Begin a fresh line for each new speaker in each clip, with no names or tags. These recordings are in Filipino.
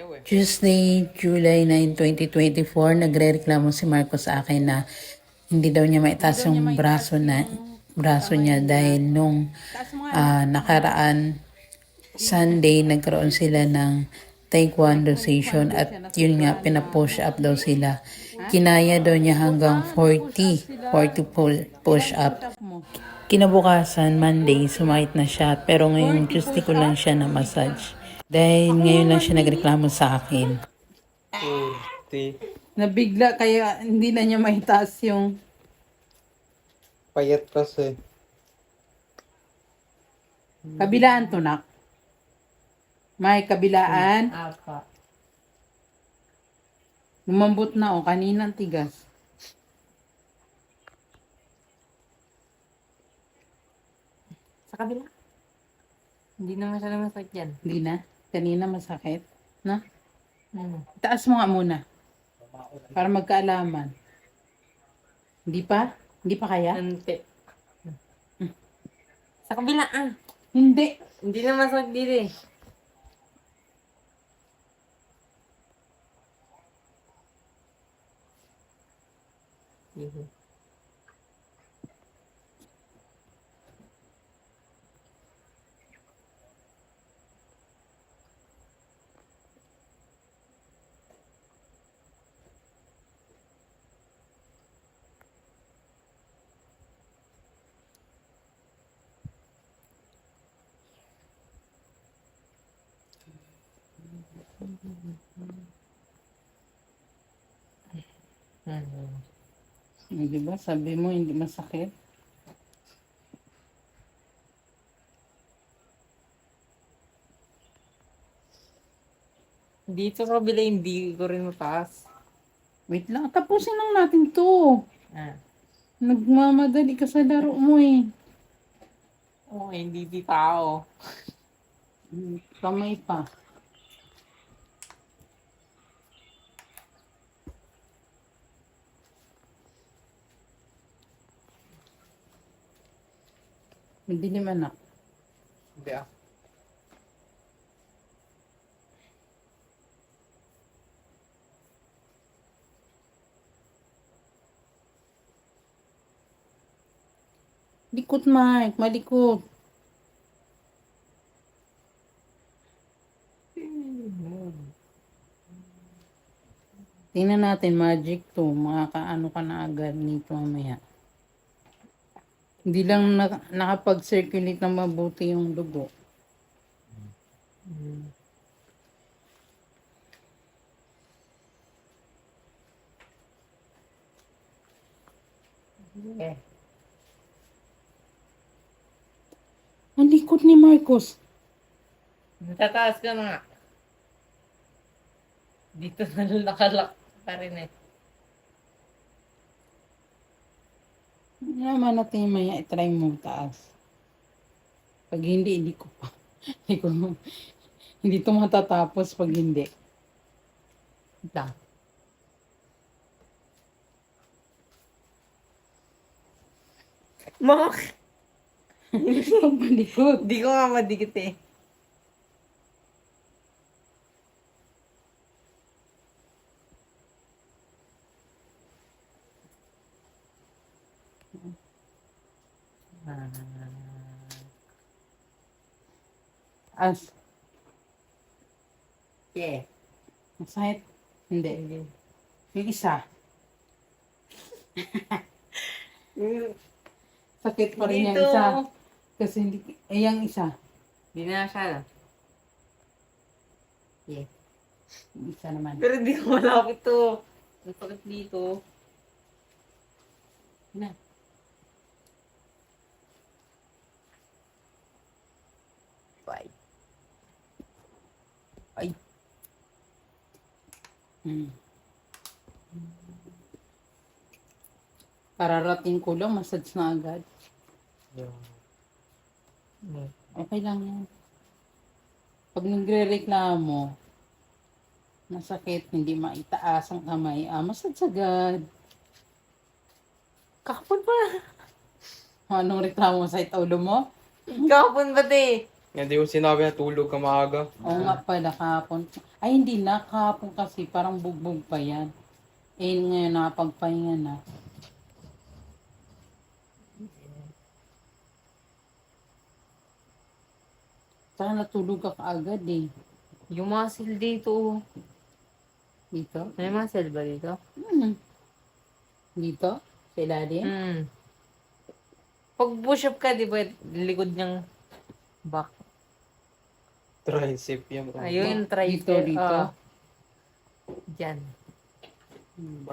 Eh.
Tuesday, July 9, 2024, nagre-reklamo si Marco sa akin na hindi daw niya maitaas yung braso na braso niya dahil nung ah, nakaraan Sunday nagkaroon sila ng taekwondo session at yun nga pinapush up daw sila. Kinaya daw niya hanggang 40, 40 pu- push up. Kinabukasan, Monday, sumakit na siya. Pero ngayon, Tuesday ko lang siya na massage. Dahil ngayon lang siya nagreklamo sa akin.
Kurti.
Nabigla kaya hindi na niya maitaas yung
Payat kasi.
kabilaan to nak. May kabilaan.
Apa.
Lumambot na o kanina ang tigas.
Sa kabila. Hindi na masyadong masakit yan.
Hindi na. Kanina masakit. Na?
Hmm.
Taas mo nga muna. Para magkaalaman. Hindi pa? Hindi pa kaya?
Ante. Sa kabila ah.
Hindi.
Hindi na masakit dito eh. Mhm. Mhm.
Eh, Di ba? Sabi mo hindi masakit.
Dito sa kabila hindi ko rin mataas.
Wait lang. Tapusin lang natin to.
Ah.
Nagmamadali ka sa laro mo eh.
Okay, hindi di tao.
Hmm, Kamay pa. Hindi naman anak.
Hindi ah.
Likot, Mike. Malikot. Tingnan natin, magic to. Makakaano ka na agad nito mamaya. Hindi lang na, nakapag-circulate ng mabuti yung dugo.
Eh.
Ang likot ni Marcos.
Tataas ka na nga. Dito na nakalak pa rin eh.
Naman natin maya, try mo taas. Pag hindi, hindi ko pa. hindi ko hindi to matatapos pag hindi.
Ito. Mga,
Pag malikot.
di ko nga madikit eh.
As,
Yeah.
masahit. Hindi. Yung isa. Sakit pa rin yung
Dito.
isa. Kasi hindi, eh, yung isa.
Di na siya. Yeah.
Yung isa naman.
Pero di ko malapit to. Ang sakit dito.
Na. Hmm. Kararating ko lang, massage na agad.
Hmm.
Okay lang yan. Pag nagre-reklamo, masakit, hindi maitaas ang kamay, ah, massage agad.
Kahapon pa.
Anong reklamo sa ulo mo?
Kahapon ba te?
Hindi ko sinabi na tulog ka maaga.
Oo nga pala, kahapon. Ay, hindi na. Kahapon kasi, parang bugbog pa yan. Eh, ngayon nakapagpahinga na. Saka natulog ka kaagad eh.
Yung muscle dito.
Dito?
May muscle ba dito?
Hmm. Dito? Sa ilalim?
Hmm. Pag push up ka, di ba, likod niyang back.
Tricep yan. bro.
Ayun, yung tricep.
Dito, dito?
Ah. Diyan.
Hmm.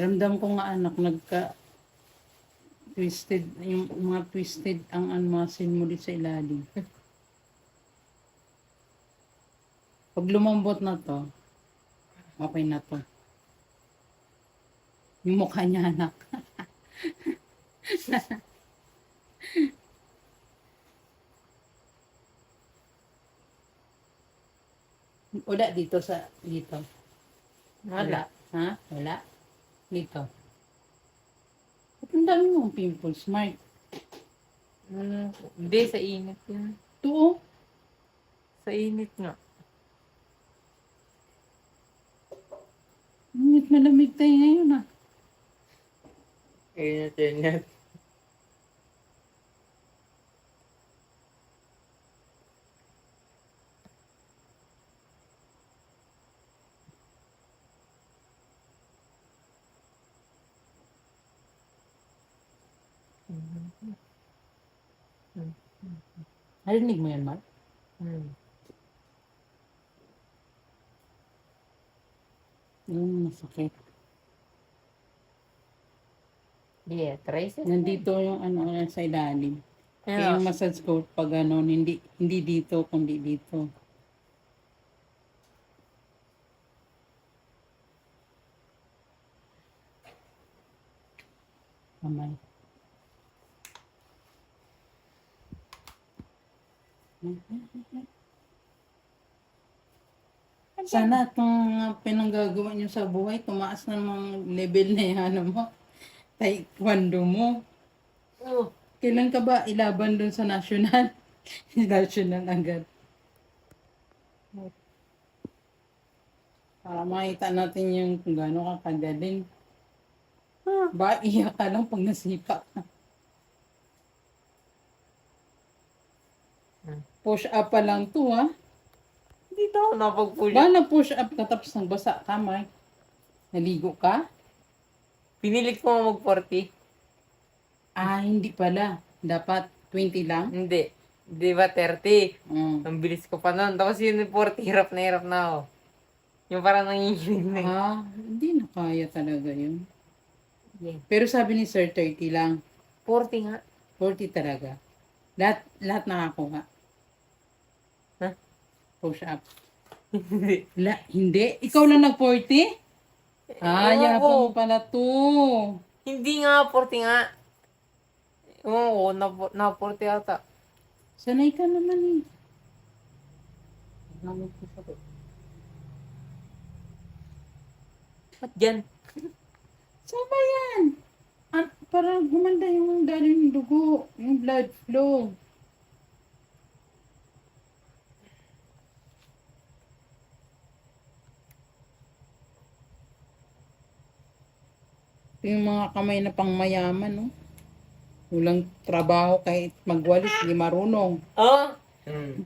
Ramdam ko nga anak, nagka twisted, yung mga twisted ang anmasin mo dito sa ilalim. Pag lumambot na to, okay na to. Yung mukha niya anak. Wala dito sa, dito.
Wala.
Ha? Wala? Dito. Ba't ang dami mong pimples, Mark?
Hindi, sa init yun.
Ito, oh.
Sa init nga.
Init malamig tayo ngayon, ah.
Ingat yan yan.
Narinig mo yan, Mark?
Hmm.
Yung masakit.
Yeah, tricep.
Nandito yung ano sa ilalim. Kaya yung massage ko pag ano, hindi, hindi dito, kundi dito. Kamay. Sana itong pinanggagawa nyo sa buhay, tumaas na ng level na yan, ano mo, taekwondo mo.
Oh.
Kailan ka ba ilaban doon sa national? national agad. Para makita natin yung kung gaano ka kagaling. Ba, iyak ka lang pag nasipa ka.
Hmm.
Push up pa lang to, ha?
Hindi daw napag-push
Ba, nag-push up ka tapos nang basa ka, Mark? Naligo ka?
Pinilit ko nga mag-40.
Ah, hindi pala. Dapat 20 lang?
Hindi. Di ba 30?
Mm.
Ang bilis ko pa nun. Tapos yun yung 40, hirap na hirap na ako. Yung parang nanginginig na.
Ah, hindi na kaya talaga yun.
Yeah.
Pero sabi ni Sir, 30 lang.
40 nga.
40 talaga. Lahat, lahat nakakuha.
Huh?
Push up.
Hindi.
La, hindi? Ikaw lang nag-40? Ah,
Ewan ko.
mo pala to.
Hindi nga, 40 nga. Ewan ko, na, na 40 ata.
Sanay ka naman eh.
Ba't dyan?
Saan ba yan? Ah, para gumanda yung dali ng dugo, yung blood flow. Yung mga kamay na pang mayaman, no? Walang trabaho kahit magwalis, hindi marunong.
Oh!
Hmm.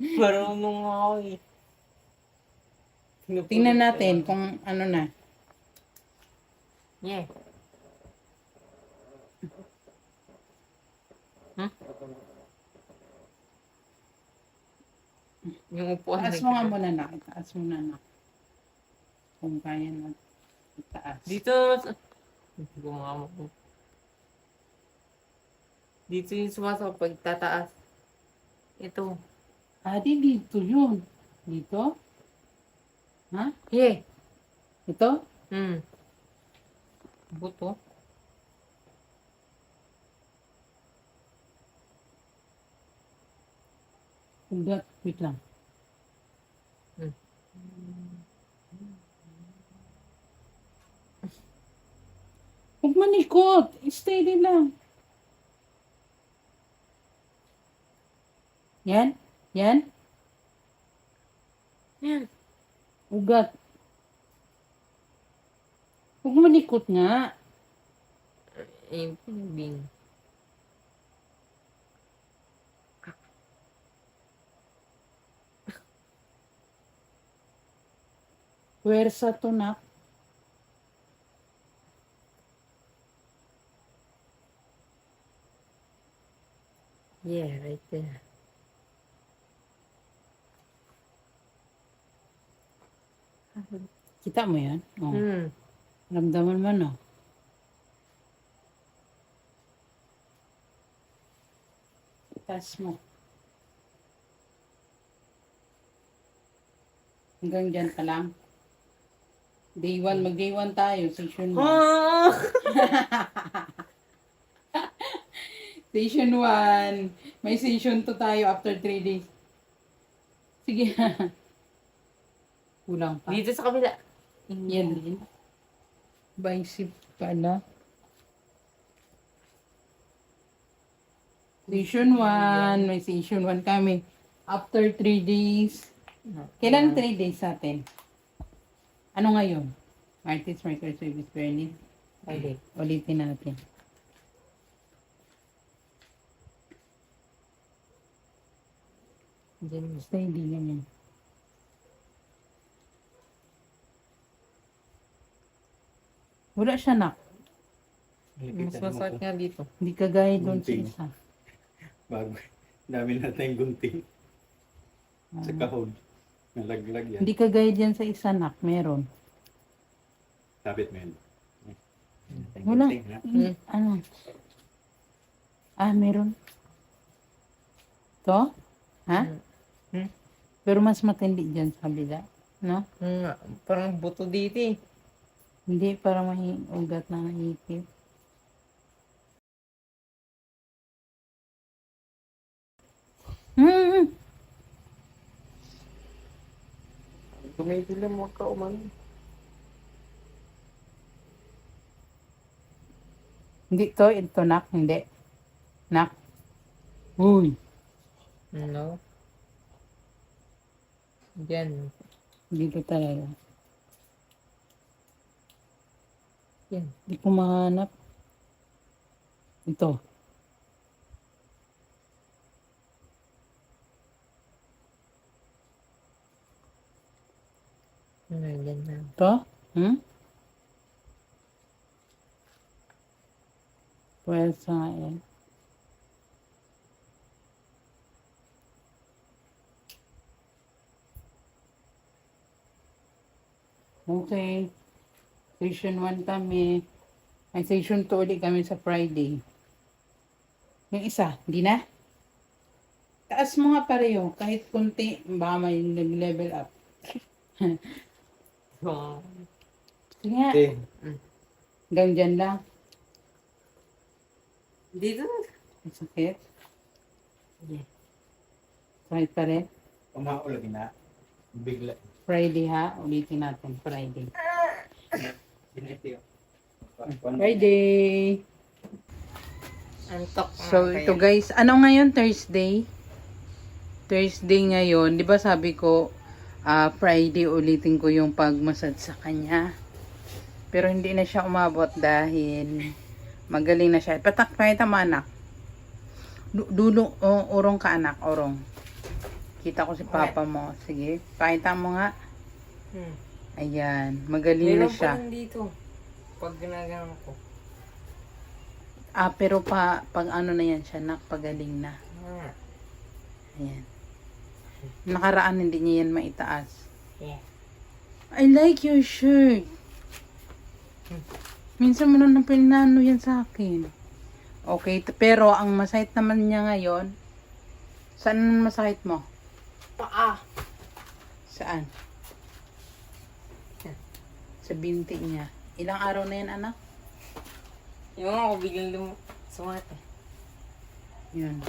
Marunong ako eh.
Tingnan natin kung ano na.
Yeah. Huh? Yung upuan
Taas mo nga muna na. Taas mo na na. Kung kaya na. Taas.
Dito, hindi ko mo. Dito yung sumasakot pag tataas. Ito.
Ah, di dito yun. Dito? Ha?
Yeah.
Ito?
Hmm. Buto.
Ugat. Wait lang.
Hmm.
Manikot. Steady lang. Yan? Yan?
Yan.
Ugat. Huwag manikot nga.
Eh, bing.
Pwersa to na.
Yeah, right there.
Kita mo yan? Oh.
Hmm.
Ramdaman mo no? Taas mo. Hanggang dyan ka lang. Day 1, mag day 1 tayo, session 1.
Oh!
Session 1. May session 2 tayo after 3 days. Sige. Kulang pa.
Dito sa kabila.
Yan din. Bicep pala. Session 1. May session 1 kami. After 3 days. Kailan 3 days sa atin? Ano ngayon? Artist Microservice Berlin.
Okay.
Ulitin natin.
Diyan.
Basta hindi ganyan. Wala siya nak.
Mas masakit nga dito.
Hindi kagaya doon sa
Gunting.
isa.
Bago. Dami natin gunting
Ah.
sa kahon. Nalaglag yan.
Hindi kagaya dyan sa isa nak. Meron.
Sabit mo yan.
Wala.
Gunting, ha?
Hmm. Ano? Ah, meron. To? Ha?
Hmm.
Pero mas matindi dyan sa kabila. No?
Hmm, parang buto dito eh.
Hindi, para may ugat na naipit. Hmm.
Tumigil mo ka umano.
Hindi to, ito nak, hindi. Nak. Uy,
No. Diyan.
dito talaga.
Yan.
Hindi ko mahanap. Ito.
Nandiyan na.
Ito? Hmm? Pwesa nga Okay. Session 1 kami. May session 2 ulit kami sa Friday. Yung isa, hindi na? Taas mo nga pareho. Kahit kunti, baka may nag-level up.
Oh.
Sige nga.
Eh,
Hanggang dyan lang.
Dito.
Ang sakit.
Yeah.
Sakit pa rin.
Umaulag na. Bigla.
Friday ha. Ulitin natin. Friday. Friday.
Antok.
So, ito guys. Ano ngayon? Thursday? Thursday ngayon. Di ba sabi ko, ah, Friday ulitin ko yung pagmasad sa kanya. Pero hindi na siya umabot dahil magaling na siya. Patak, pakita mo anak. Du- Dulo, oh, urong ka anak, urong. Kita ko si papa mo. Sige, pakita mo nga.
Hmm.
Ayan, magaling na
Meron
siya.
pa rin dito. Pag ginagawa ko.
Ah, pero pa, pag ano na yan siya, nakpagaling na.
Ah.
Ayan. Nakaraan hindi niya yan maitaas.
Yeah.
I like your shirt. Minsan mo nang pinano yan sa akin. Okay, pero ang masakit naman niya ngayon, saan masakit mo?
Paa.
Saan? Sa binti niya. Ilang araw na yan, anak?
Yung ako biglang lum... Sumat eh.
Yun.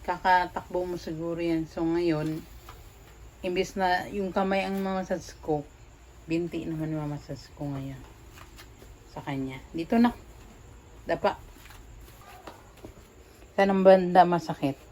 Kakatakbo mo siguro yan. So ngayon, imbis na yung kamay ang mamasas ko, binti naman mamasas ko ngayon. Sa kanya. Dito na. Dapa. Saan ang banda masakit?